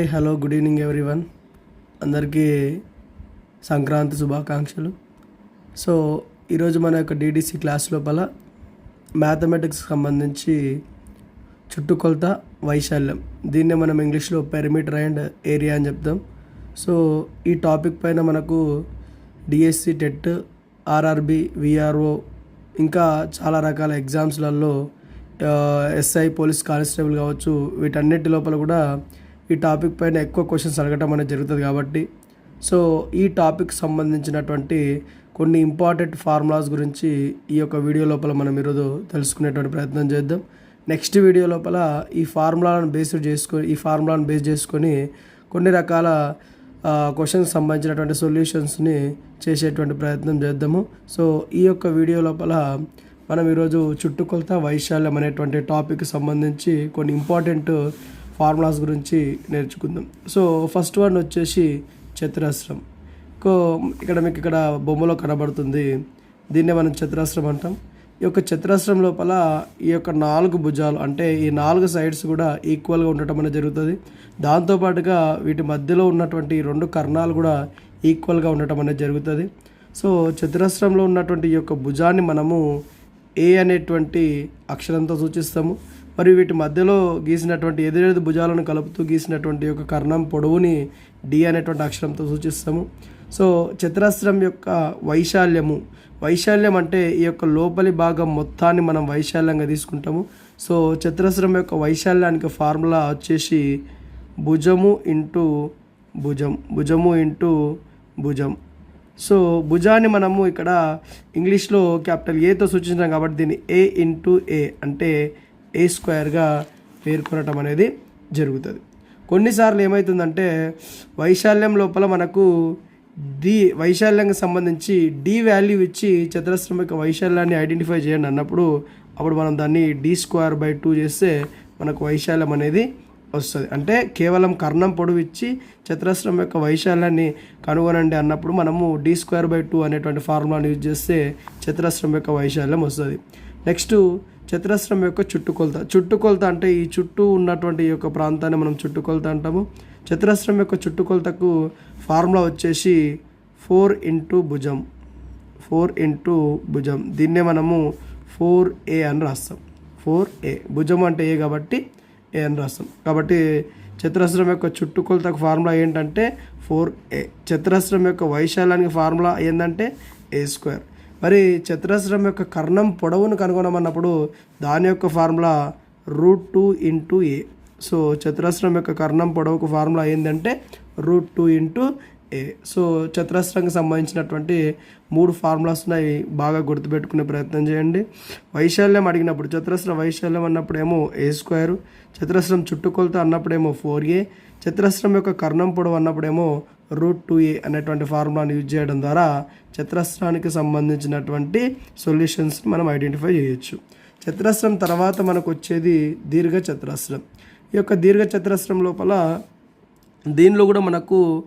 Hi hello good evening everyone. అందరికీ సంక్రాంతి శుభాకాంక్షలు. So ఈరోజు మన యొక్క డీడీసీ క్లాస్ లోపల మ్యాథమెటిక్స్ సంబంధించి చుట్టుకొలత వైశాల్యం. దీన్నే మనం ఇంగ్లీష్లో పెరిమీటర్ అండ్ ఏరియా అని చెప్తాం. సో ఈ టాపిక్ పైన మనకు డిఎస్సి టెట్ ఆర్ఆర్బి విఆర్ఓ ఇంకా చాలా రకాల ఎగ్జామ్స్లలో ఎస్ఐ పోలీస్ కానిస్టేబుల్ కావచ్చు వీటన్నిటి లోపల కూడా ఈ టాపిక్ పైన ఎక్కువ క్వశ్చన్స్ అడగటం అనేది జరుగుతుంది కాబట్టి. సో ఈ టాపిక్ సంబంధించినటువంటి కొన్ని ఇంపార్టెంట్ ఫార్ములాస్ గురించి ఈ యొక్క వీడియో లోపల మనం ఈరోజు తెలుసుకునేటువంటి ప్రయత్నం చేద్దాం. నెక్స్ట్ వీడియో లోపల ఈ ఫార్ములాలను బేస్ చేసుకొని ఈ ఫార్ములాను బేస్ చేసుకొని కొన్ని రకాల క్వశ్చన్స్ సంబంధించినటువంటి సొల్యూషన్స్ని చేసేటువంటి ప్రయత్నం చేద్దాము. సో ఈ యొక్క వీడియో లోపల మనం ఈరోజు చుట్టుకొలత వైశాల్యం అనేటువంటి టాపిక్ సంబంధించి కొన్ని ఇంపార్టెంట్ ఫార్ములాస్ గురించి నేర్చుకుందాం. సో ఫస్ట్ వన్ వచ్చేసి చతురస్రం. కో ఇక్కడ మీకు ఇక్కడ బొమ్మలో కనబడుతుంది. దీన్నే మనం చతురస్రం అంటాం. ఈ యొక్క చతురస్రం లోపల ఈ యొక్క నాలుగు భుజాలు అంటే ఈ నాలుగు సైడ్స్ కూడా ఈక్వల్గా ఉండటం అనేది జరుగుతుంది. దాంతోపాటుగా వీటి మధ్యలో ఉన్నటువంటి రెండు కర్ణాలు కూడా ఈక్వల్గా ఉండటం అనేది జరుగుతుంది. సో చతురస్రంలో ఉన్నటువంటి ఈ యొక్క భుజాన్ని మనము ఏ అనేటువంటి అక్షరంతో సూచిస్తాము. మరియు వీటి మధ్యలో గీసినటువంటి ఎదురెదు భుజాలను కలుపుతూ గీసినటువంటి యొక్క కర్ణం పొడవుని డి అనేటువంటి అక్షరంతో సూచిస్తాము. సో చతురస్రం యొక్క వైశాల్యము వైశాల్యం అంటే ఈ యొక్క లోపలి భాగం మొత్తాన్ని మనం వైశాల్యంగా తీసుకుంటాము. సో చతురస్రం యొక్క వైశాల్యానికి ఫార్ములా వచ్చేసి భుజము ఇంటూ భుజం భుజము ఇంటూ భుజం. సో భుజాన్ని మనము ఇక్కడ ఇంగ్లీష్లో క్యాపిటల్ ఏతో సూచించాం కాబట్టి దీన్ని ఏ ఇంటూ ఏ అంటే ఏ స్క్వేర్గా పేర్కొనటం అనేది జరుగుతుంది. కొన్నిసార్లు ఏమవుతుందంటే వైశాల్యం లోపల మనకు డి వైశాల్యంకి సంబంధించి డి వాల్యూ ఇచ్చి చతురస్రం యొక్క వైశాల్యాన్ని ఐడెంటిఫై చేయండి అన్నప్పుడు అప్పుడు మనం దాన్ని డి స్క్వేర్ బై టూ చేస్తే మనకు వైశాల్యం అనేది వస్తుంది. అంటే కేవలం కర్ణం పొడవు ఇచ్చి చతురస్రం యొక్క వైశాల్యాన్ని కనుగొనండి అన్నప్పుడు మనము డి స్క్వేర్ బై టూ అనేటువంటి ఫార్ములాని యూజ్ చేస్తే చతురస్రం యొక్క వైశాల్యం వస్తుంది. నెక్స్ట్ చతురస్రం యొక్క చుట్టుకొలత. చుట్టుకొలత అంటే ఈ చుట్టూ ఉన్నటువంటి ఈ యొక్క ప్రాంతాన్ని మనం చుట్టుకొలత అంటాము. చతురస్రం యొక్క చుట్టుకొలతకు ఫార్ములా వచ్చేసి ఫోర్ ఇంటూ భుజం. ఫోర్ ఇంటూ భుజం. దీన్నే మనము ఫోర్ ఏ అని రాస్తాం. Four A. భుజం అంటే ఏ కాబట్టి ఏ అని రాస్తాం. కాబట్టి చతురస్రం యొక్క చుట్టుకొలతకు ఫార్ములా ఏంటంటే ఫోర్ ఏ. చతురస్రం యొక్క వైశాల్యానికి ఫార్ములా ఏంటంటే ఏ స్క్వేర్. మరి చతురస్రం యొక్క కర్ణం పొడవును కనుగొనమన్నప్పుడు దాని యొక్క formula root two into A. So చతురస్రం యొక్క కర్ణం పొడవుకు ఫార్ములా ఏంటంటే root two into A. So చతురస్రంకి సంబంధించినటువంటి మూడు ఫార్ములాస్ ఉన్నాయి. బాగా గుర్తుపెట్టుకునే ప్రయత్నం చేయండి. వైశాల్యం అడిగినప్పుడు చతురస్ర వైశాల్యం అన్నప్పుడు ఏమో ఏ స్క్వేరు? చతురస్రం చుట్టుకొలత అన్నప్పుడేమో ఫోర్ ఏ. చతురస్రం యొక్క కర్ణం పొడవు అన్నప్పుడేమో రూట్ టూ ఏ అనేటువంటి ఫార్ములాను యూజ్ చేయడం ద్వారా చతురస్రానికి సంబంధించినటువంటి సొల్యూషన్స్ని మనం ఐడెంటిఫై చేయొచ్చు. చతురస్రం తర్వాత మనకు వచ్చేది దీర్ఘ చతురస్రం. ఈ యొక్క దీర్ఘ చతురస్రం లోపల దీనిలో కూడా మనకు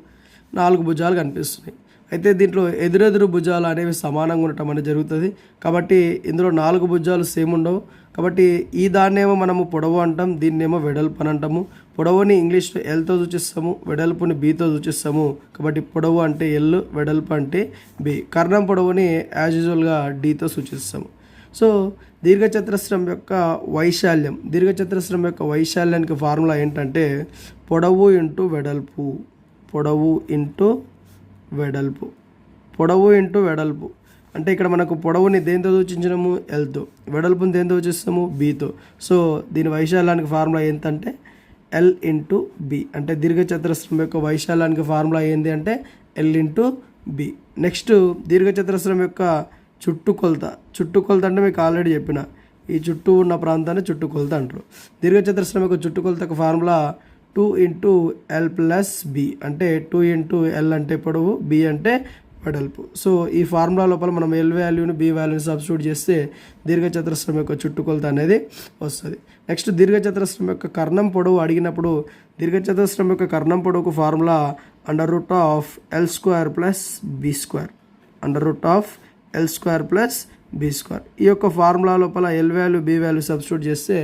నాలుగు భుజాలు కనిపిస్తున్నాయి. అయితే దీంట్లో ఎదురెదురు భుజాలు అనేవి సమానంగా ఉండటం అనేది జరుగుతుంది. కాబట్టి ఇందులో నాలుగు భుజాలు సేమ్ ఉండవు. కాబట్టి ఈ దాన్నేమో మనము పొడవు అంటాం దీన్నేమో వెడల్పు అని అంటాము. పొడవుని ఇంగ్లీష్లో ఎల్తో సూచిస్తాము వెడల్పుని బీతో సూచిస్తాము. కాబట్టి పొడవు అంటే ఎల్ వెడల్పు అంటే బి కర్ణం పొడవుని యాజ్ యూజువల్గా డీతో సూచిస్తాము. సో దీర్ఘచతురస్రం యొక్క వైశాల్యం దీర్ఘచతురస్రం యొక్క వైశాల్యానికి ఫార్ములా ఏంటంటే పొడవు ఇంటూ వెడల్పు పొడవు ఇంటూ వెడల్పు. పొడవు ఇంటూ వెడల్పు. అంటే ఇక్కడ మనకు పొడవుని దేంతో సూచించినాము? ఎల్తో వెడల్పుని దేంతో సూచిస్తాము? బీతో సో దీని వైశాల్యానికి ఫార్ములా ఏంటంటే ఎల్ ఇంటూ బి అంటే దీర్ఘచతురస్రం యొక్క వైశాల్యానికి ఫార్ములా ఏంటి అంటే ఎల్ ఇంటూ బి నెక్స్ట్ దీర్ఘచతురస్రం యొక్క చుట్టుకొలత చుట్టుకొలత అంటే మీకు ఆల్రెడీ చెప్పిన. ఈ చుట్టూ ఉన్న ప్రాంతాన్ని చుట్టుకొలత అంటారు. దీర్ఘచతురస్రం యొక్క చుట్టుకొలతకు formula two into L plus B అంటే టూ ఇంటూ ఎల్ అంటే పొడవు బి అంటే వెడల్పు. సో ఈ ఫార్ములా లోపల మనం ఎల్ వాల్యూని బి వాల్యూని సబ్స్టిట్యూట్ చేస్తే దీర్ఘచతురస్రం యొక్క చుట్టుకొలత అనేది వస్తుంది. నెక్స్ట్ దీర్ఘచతురస్రం యొక్క కర్ణం పొడవు అడిగినప్పుడు దీర్ఘచతురస్రం యొక్క కర్ణం పొడవుకు formula under root of L square plus B square. Under root of L square plus B square. ఈ యొక్క ఫార్ములా లోపల L value B value substitute చేస్తే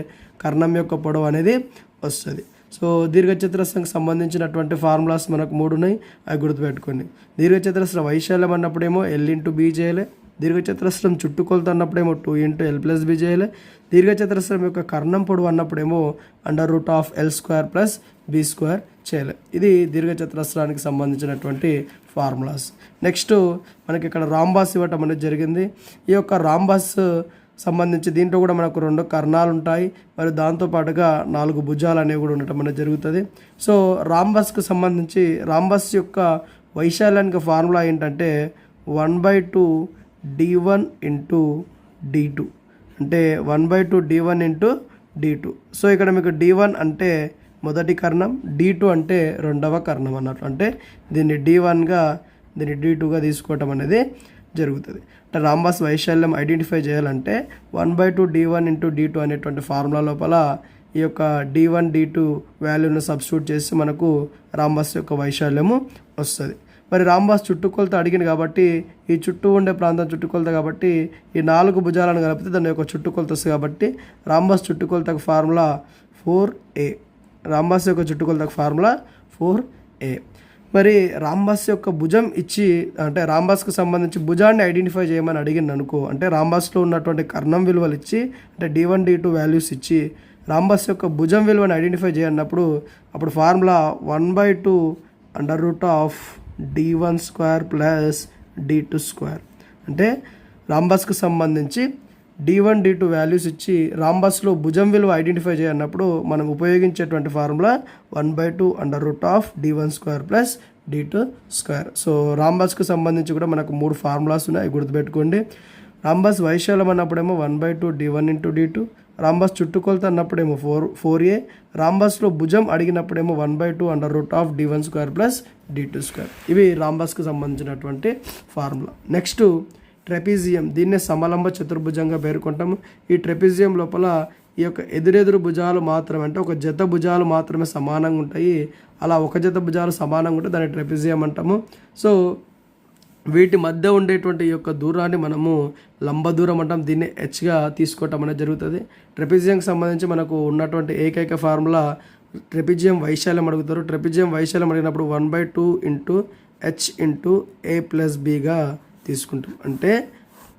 కర్ణం యొక్క పొడవు అనేది వస్తుంది. సో దీర్ఘచతురస్రంకి సంబంధించినటువంటి ఫార్ములాస్ మనకు మూడు ఉన్నాయి అవి గుర్తుపెట్టుకోండి. దీర్ఘచతురస్ర వైశాల్యం అన్నప్పుడేమో ఎల్ ఇంటూ బీ చేయాలి. దీర్ఘచతురస్రం చుట్టుకొలత అన్నప్పుడేమో two into L plus B చేయాలి. దీర్ఘచతురస్రం యొక్క కర్ణం పొడవు అన్నప్పుడేమో under root of L square plus B square చేయాలి. ఇది దీర్ఘచతురస్రానికి సంబంధించినటువంటి ఫార్ములాస్. నెక్స్ట్ మనకి ఇక్కడ రాంబాస్ ఇవ్వటం అనేది జరిగింది. ఈ యొక్క రాంబాస్ సంబంధించి దీంట్లో కూడా మనకు రెండు కర్ణాలు ఉంటాయి. మరియు దాంతోపాటుగా నాలుగు భుజాలు అనేవి కూడా ఉండటం అనేది జరుగుతుంది. సో రాంబస్కు సంబంధించి రాంబస్ యొక్క వైశాల్యానికి ఫార్ములా ఏంటంటే one by two D one into D two. అంటే one by two D one into D two. So ఇక్కడ మీకు డి వన్ అంటే మొదటి కర్ణం డి టూ అంటే రెండవ కర్ణం అన్నట్లు అంటే దీన్ని డి వన్గా దీన్ని డి టూగా తీసుకోవటం అనేది జరుగుతుంది. అంటే రాంబాస్ వైశాల్యం ఐడెంటిఫై చేయాలంటే one by two D one into D two అనేటువంటి ఫార్ములా లోపల ఈ యొక్క డి వన్ డి టూ వాల్యూను సబ్స్టిట్యూట్ చేసి మనకు రాంబాస్ యొక్క వైశాల్యము వస్తుంది. మరి రాంబాస్ చుట్టుకొలత అడిగింది కాబట్టి ఈ చుట్టూ ఉండే ప్రాంతం చుట్టుకొలత కాబట్టి ఈ నాలుగు భుజాలను కలిపితే దాని యొక్క చుట్టుకొలత వస్తుంది కాబట్టి రాంబాస్ చుట్టుకొలతకు ఫార్ములా ఫోర్ ఏ రాంబాస్ యొక్క చుట్టుకొలతకు ఫార్ములా ఫోర్ ఏ మరి రాంబాస్ యొక్క భుజం ఇచ్చి అంటే రాంబాస్కు సంబంధించి భుజాన్ని ఐడెంటిఫై చేయమని అడిగింది అనుకో అంటే రాంబాస్లో ఉన్నటువంటి కర్ణం విలువలు ఇచ్చి అంటే D one D two values ఇచ్చి రాంబాస్ యొక్క భుజం విలువని ఐడెంటిఫై చేయన్నప్పుడు అప్పుడు formula one by two under root of D one square plus D two square అంటే రాంబాస్కు సంబంధించి D one D two values ఇచ్చి రాంబాస్లో భుజం విలువ ఐడెంటిఫై చేయన్నప్పుడు మనం ఉపయోగించేటువంటి formula one by two under root of D one square plus D two square so రాంబాస్కి సంబంధించి కూడా మనకు మూడు ఫార్ములాస్ ఉన్నాయి అవి గుర్తుపెట్టుకోండి. రాంబాస్ వైశాల్యం అన్నప్పుడేమో one by two D one into D two rhombus చుట్టుకొలత అన్నప్పుడేమో ఫోర్ ఫోర్ ఏ రాంబాస్లో భుజం అడిగినప్పుడేమో one by two under root of D one square plus D two square ఇవి రాంబస్కి సంబంధించినటువంటి ఫార్ములా. Next trapezium. దీన్నే సమలంబ చతుర్భుజంగా పేర్కొంటాము. ఈ ట్రెపిజియం లోపల ఈ యొక్క ఎదురెదురు భుజాలు మాత్రమే అంటే ఒక జత భుజాలు మాత్రమే సమానంగా ఉంటాయి. అలా ఒక జత భుజాలు సమానంగా ఉంటే దాన్ని ట్రెపిజియం అంటాము. సో వీటి మధ్య ఉండేటువంటి ఈ యొక్క దూరాన్ని మనము లంబ దూరం అంటాం. దీన్ని హెచ్గా తీసుకోవటం అనేది జరుగుతుంది. ట్రెపిజియంకి సంబంధించి మనకు ఉన్నటువంటి ఏకైక ఫార్ములా ట్రెపిజియం వైశాల్యం అడుగుతారు. ట్రెపిజియం వైశాల్యం అడిగినప్పుడు one by two into H into A plus బిగా తీసుకుంటాం. అంటే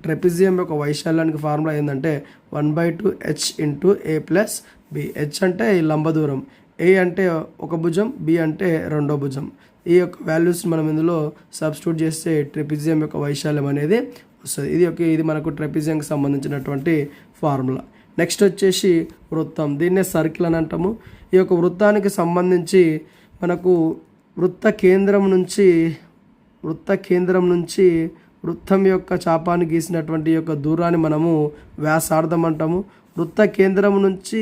ట్రెపిజియం యొక్క వైశాల్యానికి ఫార్ములా ఏంటంటే one by two H into A plus B. H అంటే ఈ లంబ దూరం. ఏ అంటే ఒక భుజం బి అంటే రెండో భుజం. ఈ యొక్క వాల్యూస్ మనం ఇందులో సబ్స్టిట్యూట్ చేస్తే ట్రెపిజియం యొక్క వైశాల్యం అనేది వస్తుంది. ఇది ఒక ఇది మనకు ట్రెపిజియంకి సంబంధించినటువంటి ఫార్ములా. నెక్స్ట్ వచ్చేసి వృత్తం. దీన్నే సర్కిల్ అని అంటాము. ఈ యొక్క వృత్తానికి సంబంధించి మనకు వృత్త కేంద్రం నుంచి వృత్త కేంద్రం నుంచి వృత్తం యొక్క చాపాన్ని గీసినటువంటి యొక్క దూరాన్ని మనము వ్యాసార్థం అంటాము వృత్త కేంద్రం నుంచి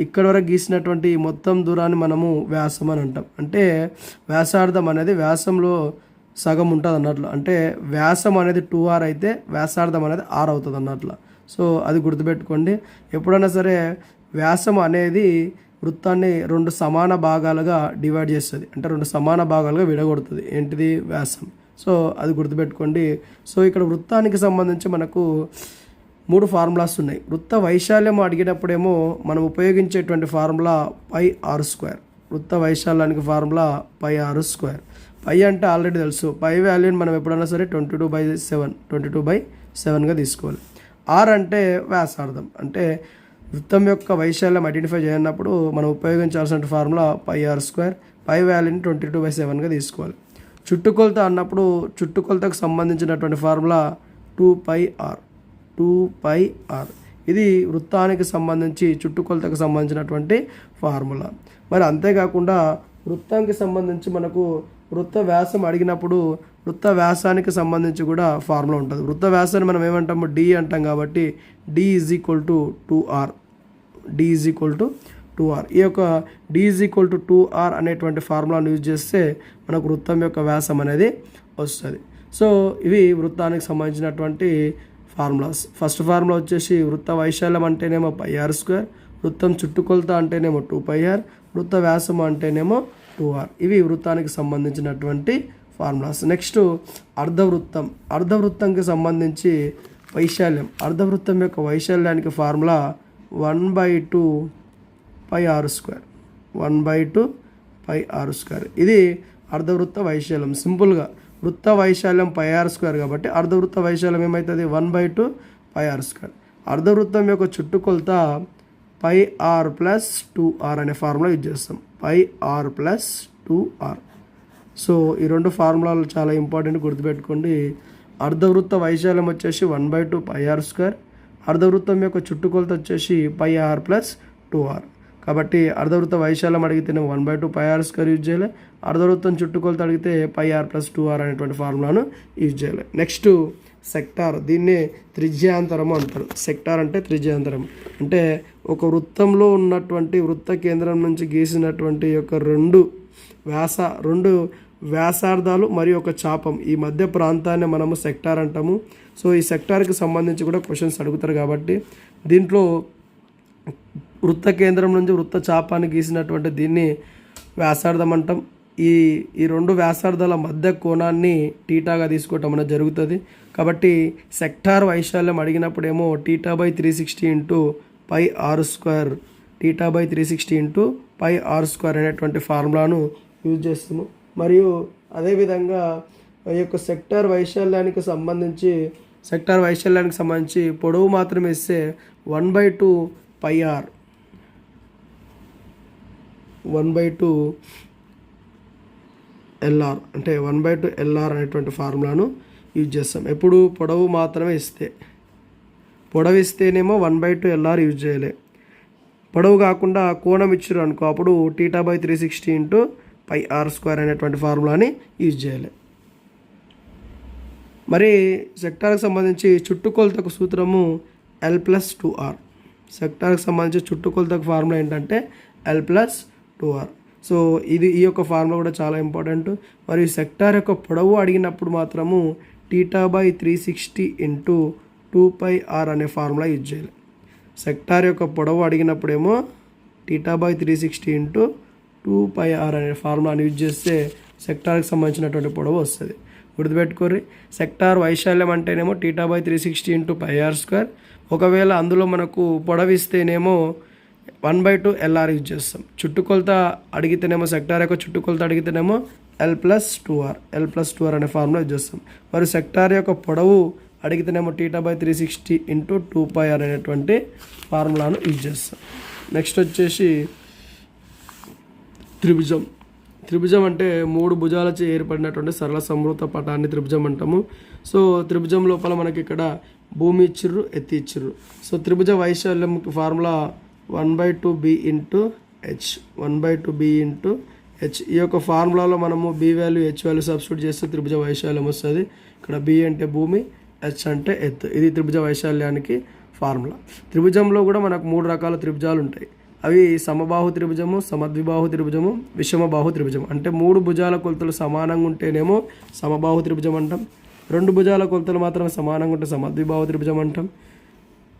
ఇక్కడ వరకు గీసినటువంటి మొత్తం దూరాన్ని మనము వ్యాసం అని అంటాం. అంటే వ్యాసార్థం అనేది వ్యాసంలో సగం ఉంటుంది అన్నట్లు. అంటే వ్యాసం అనేది టూ ఆర్ అయితే వ్యాసార్థం అనేది ఆర్ అవుతుంది అన్నట్లు. సో అది గుర్తుపెట్టుకోండి. ఎప్పుడైనా సరే వ్యాసం అనేది వృత్తాన్ని రెండు సమాన భాగాలుగా డివైడ్ చేస్తుంది. అంటే రెండు సమాన భాగాలుగా విడగొడుతుంది. ఏంటిది? వ్యాసం. సో అది గుర్తుపెట్టుకోండి. సో ఇక్కడ వృత్తానికి సంబంధించి మనకు మూడు ఫార్ములాస్ ఉన్నాయి. వృత్త వైశాల్యం అడిగినప్పుడేమో మనం ఉపయోగించేటువంటి ఫార్ములా పై ఆర్ స్క్వేర్. వృత్త వైశాల్యానికి formula pi R square. Pi అంటే ఆల్రెడీ తెలుసు. పై వాల్యూని మనం ఎప్పుడైనా సరే twenty two by seven twenty two by సెవెన్గా తీసుకోవాలి. ఆర్ అంటే వ్యాసార్థం. అంటే వృత్తం యొక్క వైశాల్యం ఐడెంటిఫై చేయనప్పుడు మనం ఉపయోగించాల్సిన formula pi R square pi వాల్యూని ట్వంటీ టూ బై సెవెన్గా తీసుకోవాలి. చుట్టుకొలత అన్నప్పుడు చుట్టుకొలతకు సంబంధించినటువంటి formula two pi R two pi R. ఇది వృత్తానికి సంబంధించి చుట్టుకొలతకు సంబంధించినటువంటి ఫార్ములా. మరి అంతేకాకుండా వృత్తానికి సంబంధించి మనకు వృత్త వ్యాసం అడిగినప్పుడు వృత్త వ్యాసానికి సంబంధించి కూడా ఫార్ములా ఉంటుంది. వృత్త వ్యాసాన్ని మనం ఏమంటాము? డి అంటాం కాబట్టి D is equal to two R. D is equal to two R. ఈ యొక్క D is equal to two R అనేటువంటి ఫార్ములాను యూజ్ చేస్తే మనకు వృత్తం యొక్క వ్యాసం అనేది వస్తుంది. సో ఇవి వృత్తానికి సంబంధించినటువంటి ఫార్ములాస్. ఫస్ట్ ఫార్ములా వచ్చేసి వృత్త వైశాల్యం అంటేనేమో పై ఆర్ స్క్వేర్ వృత్తం చుట్టుకొలత అంటేనేమో టూ పై ఆర్ వృత్త వ్యాసం అంటేనేమో టూ ఆర్ ఇవి వృత్తానికి సంబంధించినటువంటి ఫార్ములాస్. నెక్స్ట్ అర్ధవృత్తం. అర్ధవృత్తంకి సంబంధించి వైశాల్యం. అర్ధవృత్తం యొక్క వైశాల్యానికి formula one by two pi R square. One by two pi R square. ఇది అర్ధవృత్త వైశాల్యం. సింపుల్గా వృత్త వైశాల్యం పై ఆర్ స్క్వేర్ కాబట్టి అర్ధవృత్త వైశాల్యం ఏమవుతుంది one by two pi R square. అర్ధవృత్తం యొక్క చుట్టుకొలత pi R plus two R అనే ఫార్ములా యూజ్ చేస్తాం. Pi R plus two R. So ఈ రెండు ఫార్ములాలు చాలా ఇంపార్టెంట్ గుర్తుపెట్టుకోండి. అర్ధవృత్త వైశాల్యం వచ్చేసి one by two pi R square. అర్ధవృత్తం యొక్క చుట్టుకొలత వచ్చేసి pi R plus two R. కాబట్టి అర్ధవృత్త వైశాల్యం అడిగితేనే one by two pi R square use చేయాలి. అర్ధవృత్తం చుట్టుకొలత అడిగితే pi R plus two R అనేటువంటి ఫార్ములాను యూజ్ చేయాలి. నెక్స్ట్ సెక్టార్ దీన్ని త్రిజ్యాంతరం అంటారు. సెక్టార్ అంటే త్రిజ్యాంతరం అంటే ఒక వృత్తంలో ఉన్నటువంటి వృత్త కేంద్రం నుంచి గీసినటువంటి యొక్క రెండు వ్యాస రెండు వ్యాసార్థాలు మరియు ఒక చాపం. ఈ మధ్య ప్రాంతాన్ని మనము సెక్టార్ అంటాము. సో ఈ సెక్టార్కి సంబంధించి కూడా క్వశ్చన్స్ అడుగుతారు కాబట్టి దీంట్లో వృత్త కేంద్రం నుంచి వృత్త చాపాన్ని గీసినటువంటి దీన్ని వ్యాసార్థం అంటాం ఈ ఈ రెండు వ్యాసార్థాల మధ్య కోణాన్ని టీటాగా తీసుకోవటం అనేది జరుగుతుంది. కాబట్టి సెక్టార్ వైశాల్యం అడిగినప్పుడేమో theta by three sixty into pi R square theta by three sixty into pi R square అనేటువంటి ఫార్ములాను యూజ్ చేస్తాము మరియు అదేవిధంగా ఈ యొక్క సెక్టార్ వైశాల్యానికి సంబంధించి సెక్టార్ వైశాల్యానికి సంబంధించి పొడవు మాత్రమే ఇస్తే one by two pi R one by two L R అంటే one by two L R అనేటువంటి ఫార్ములాను యూజ్ చేస్తాం. ఎప్పుడు పొడవు మాత్రమే ఇస్తే. పొడవు ఇస్తేనేమో one by two LR use చేయలే. పొడవు కాకుండా కోణం ఇచ్చారు అనుకో అప్పుడు theta by three sixty into pi R square అనేటువంటి ఫార్ములాని యూజ్ చేయాలి. మరి సెక్టార్కి సంబంధించి చుట్టుకొలతకు సూత్రము ఎల్ ప్లస్ టూ ఆర్ సెక్టార్కి సంబంధించి చుట్టుకొలతకు ఫార్ములా ఏంటంటే L plus two R so ఇది ఈ యొక్క ఫార్ములా కూడా చాలా ఇంపార్టెంట్ మరియు సెక్టార్ యొక్క పొడవు అడిగినప్పుడు మాత్రము theta by three sixty into two pi R అనే ఫార్ములా యూజ్ చేయాలి. సెక్టార్ యొక్క పొడవు అడిగినప్పుడేమో theta by three sixty into two pi R అనే ఫార్ములాని యూజ్ చేస్తే సెక్టార్కి సంబంధించినటువంటి పొడవు వస్తుంది. గుర్తుపెట్టుకోర్రి. సెక్టార్ వైశాల్యం అంటేనేమో theta by three sixty into pi R square ఒకవేళ అందులో మనకు పొడవిస్తేనేమో one by two LR use చేస్తాం. చుట్టుకొలత అడిగితేనేమో సెక్టార్ యొక్క చుట్టుకొలత అడిగితేనేమో L plus two R L plus two R అనే ఫార్ములా యూజ్ చేస్తాం. మరి సెక్టార్ యొక్క పొడవు అడిగితేనేమో theta by three sixty into two pi R అనేటువంటి ఫార్ములాను యూజ్ చేస్తాం. నెక్స్ట్ వచ్చేసి త్రిభుజం. త్రిభుజం అంటే మూడు భుజాలచే ఏర్పడినటువంటి సరళ సమృత పటాన్ని త్రిభుజం అంటాము. సో త్రిభుజం లోపల మనకి ఇక్కడ భూమి ఇచ్చిర్రు ఎత్తి ఇచ్చిర్రు. సో త్రిభుజ వైశాల్యం formula one by two B into H one by two B into H. ఈ యొక్క ఫార్ములాలో మనము B value H value substitute చేస్తే త్రిభుజ వైశాల్యం వస్తుంది. ఇక్కడ బి అంటే భూమి హెచ్ అంటే ఎత్ ఇది త్రిభుజ వైశాల్యానికి ఫార్ములా. త్రిభుజంలో కూడా మనకు మూడు రకాల త్రిభుజాలు ఉంటాయి. అవి సమబాహు త్రిభుజము సమద్విబాహు త్రిభుజము విషమబాహు త్రిభుజం అంటే మూడు భుజాల కొలతలు సమానంగా ఉంటేనేమో సమబాహు త్రిభుజం అంటాం. రెండు భుజాల కొలతలు మాత్రం సమానంగా ఉంటే సమద్విబాహు త్రిభుజం అంటాం.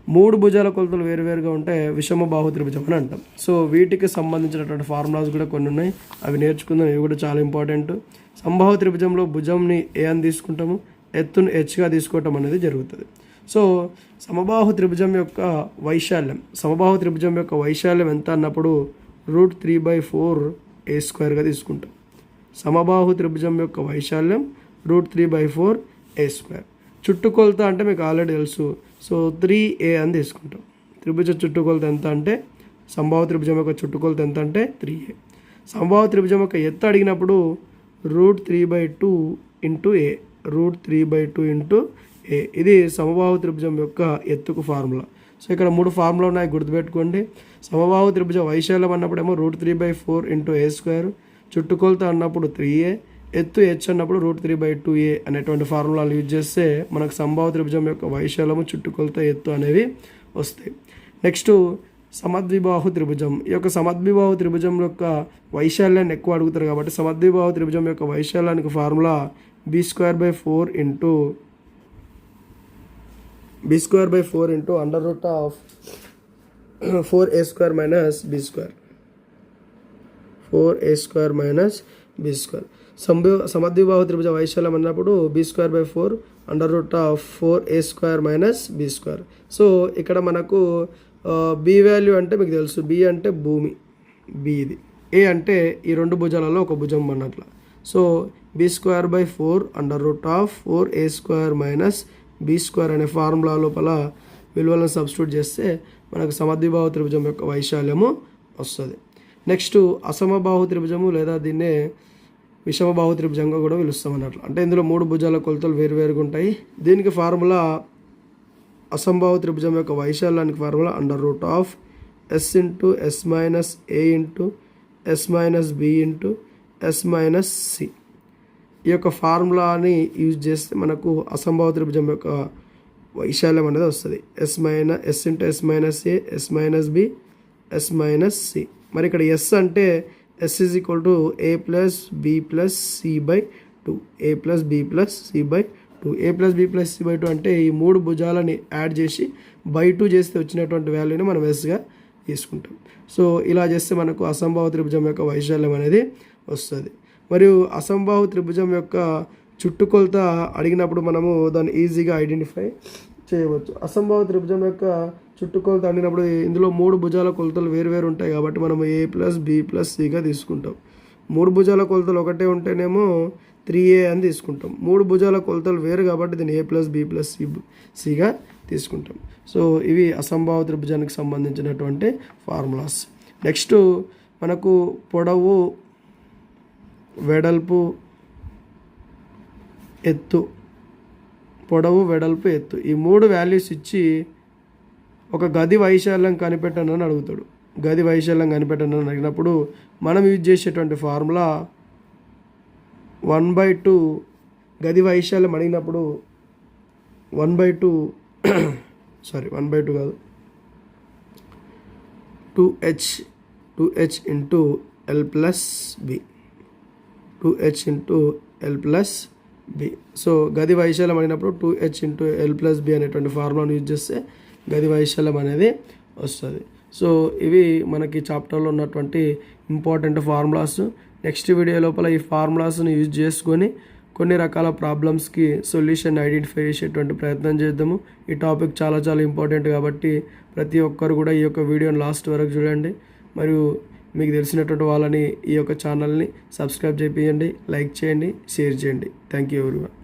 మూడు భుజాల కొలతలు వేరువేరుగా ఉంటే విషమబాహు త్రిభుజం అని అంటాం. సో వీటికి సంబంధించినటువంటి ఫార్ములాస్ కూడా కొన్ని ఉన్నాయి. అవి నేర్చుకుందాం. ఇవి కూడా చాలా ఇంపార్టెంట్. సంబాహు త్రిభుజంలో భుజంని ఏ అని తీసుకుంటాము? ఎత్తును హెచ్గా తీసుకోవటం అనేది జరుగుతుంది. సో సమబాహు త్రిభుజం యొక్క వైశాల్యం. సమబాహు త్రిభుజం యొక్క వైశాల్యం ఎంత అన్నప్పుడు root three by four A స్క్వేర్గా తీసుకుంటాం. సమబాహు త్రిభుజం యొక్క వైశాల్యం root three by four A square. చుట్టుకొలత అంటే మీకు ఆల్రెడీ తెలుసు. సో త్రీ ఏ అని తీసుకుంటాం. త్రిభుజ చుట్టుకొలత ఎంత అంటే సంభావ త్రిభుజం యొక్క చుట్టుకొలత ఎంత అంటే త్రీ ఏ. సంభావ త్రిభుజం యొక్క ఎత్తు అడిగినప్పుడు root three by two into A. Root three by two into A. ఇది సమభావ త్రిభుజం యొక్క ఎత్తుకు ఫార్ములా. సో ఇక్కడ మూడు ఫార్ములా ఉన్నాయి గుర్తుపెట్టుకోండి. సమభావ త్రిభుజ వైశాల్యం అన్నప్పుడేమో root three by four into A square. చుట్టుకొలత అన్నప్పుడు త్రీ ఏ. ఎత్తు హెచ్ అన్నప్పుడు root three by two A అనేటువంటి ఫార్ములాలు యూజ్ చేస్తే మనకు సంభావ త్రిభుజం యొక్క వైశాల్యము చుట్టుకొలత ఎత్తు అనేవి వస్తాయి. నెక్స్ట్ సమద్విబాహు త్రిభుజం. ఈ యొక్క సమద్విబాహు త్రిభుజం యొక్క వైశాల్యాన్ని ఎక్కువ అడుగుతారు కాబట్టి సమద్విబాహు త్రిభుజం యొక్క వైశాల్యానికి formula B square by four into B square by four into under root of four A square minus B square four A square minus B square సంభి సమద్విబాహు త్రిభుజ వైశాల్యం అన్నప్పుడు B square by four under root of four A square minus B square so ఇక్కడ మనకు B value అంటే మీకు తెలుసు. B అంటే భూమి. బి ఇది. ఏ అంటే ఈ రెండు భుజాలలో ఒక భుజం అన్నట్లు. So B square by four under root of four A square minus B square అనే ఫార్ములా లోపల విలువలను సబ్స్టిట్యూట్ చేస్తే మనకు సమద్విబాహు త్రిభుజం యొక్క వైశాల్యము వస్తుంది. నెక్స్ట్ అసమబాహు త్రిభుజము లేదా దీన్నే విషమబాహు త్రిభుజంగా కూడా పిలుస్తాం అన్నట్లు. అంటే ఇందులో మూడు భుజాల కొలతలు వేరువేరుగా ఉంటాయి. దీనికి ఫార్ములా అసంభావ త్రిభుజం యొక్క వైశాల్యానికి formula under root of S into S minus A into S minus B into S minus C ఈ యొక్క ఫార్ములాని యూజ్ చేస్తే మనకు అసంభావ త్రిభుజం యొక్క వైశాల్యం అనేది వస్తుంది. S minus S into S minus A S minus B S minus C మరి ఇక్కడ ఎస్ అంటే S is equal to A plus B plus C by two A plus B plus C by two A plus B plus C by two అంటే ఈ మూడు భుజాలని add చేసి by two చేస్తే వచ్చినటువంటి వాల్యూని మనం ఎస్గా తీసుకుంటాం. సో ఇలా చేస్తే మనకు అసంభావ త్రిభుజం యొక్క వైశాల్యం అనేది వస్తుంది. మరియు అసంభావ త్రిభుజం యొక్క చుట్టుకొలత అడిగినప్పుడు మనము దాన్ని ఈజీగా ఐడెంటిఫై చేయవచ్చు. అసంభావ త్రిభుజం యొక్క చుట్టుకొలత అడిగినప్పుడు ఇందులో మూడు భుజాల కొలతలు వేరు వేరు ఉంటాయి కాబట్టి మనం ఏ ప్లస్ బి ప్లస్ సిగా తీసుకుంటాం. మూడు భుజాల కొలతలు ఒకటే ఉంటేనేమో త్రీ ఏ అని తీసుకుంటాం. మూడు భుజాల కొలతలు వేరు కాబట్టి దీన్ని A plus B plus C సిగా తీసుకుంటాం. సో ఇవి అసంభావ త్రిభుజానికి సంబంధించినటువంటి ఫార్ములాస్. నెక్స్ట్ మనకు పొడవు వెడల్పు ఎత్తు పొడవు వెడల్పు ఎత్తు. ఈ మూడు వాల్యూస్ ఇచ్చి ఒక గది వైశాల్యం కనిపెట్టండి అని అడుగుతాడు. గది వైశాల్యం కనిపెట్టండి అని అడిగినప్పుడు మనం యూజ్ చేసేటువంటి ఫార్ములా వన్ బై టూ గది వైశాల్యం అడిగినప్పుడు one by two sorry one by two కాదు. Two H two H into L plus B two H into L plus B so గది వైశాల్యం అయినప్పుడు two H into L plus B అనేటువంటి ఫార్ములాను use చేస్తే గది వైశాల్యం అనేది వస్తుంది. సో ఇవి మనకి చాప్టర్లో ఉన్నటువంటి ఇంపార్టెంట్ ఫార్ములాస్ నెక్స్ట్ వీడియో లోపల ఈ ఫార్ములాస్ని యూజ్ చేసుకొని కొన్ని రకాల ప్రాబ్లమ్స్కి సొల్యూషన్ ఐడెంటిఫై చేసేటువంటి ప్రయత్నం చేద్దాము. ఈ టాపిక్ చాలా చాలా ఇంపార్టెంట్ కాబట్టి ప్రతి ఒక్కరు కూడా ఈ యొక్క వీడియోని లాస్ట్ వరకు చూడండి. మరియు మీకు తెలిసినటువంటి వాళ్ళని ఈ యొక్క ఛానల్ని సబ్స్క్రైబ్ చేయండి లైక్ చేయండి షేర్ చేయండి. Thank you everyone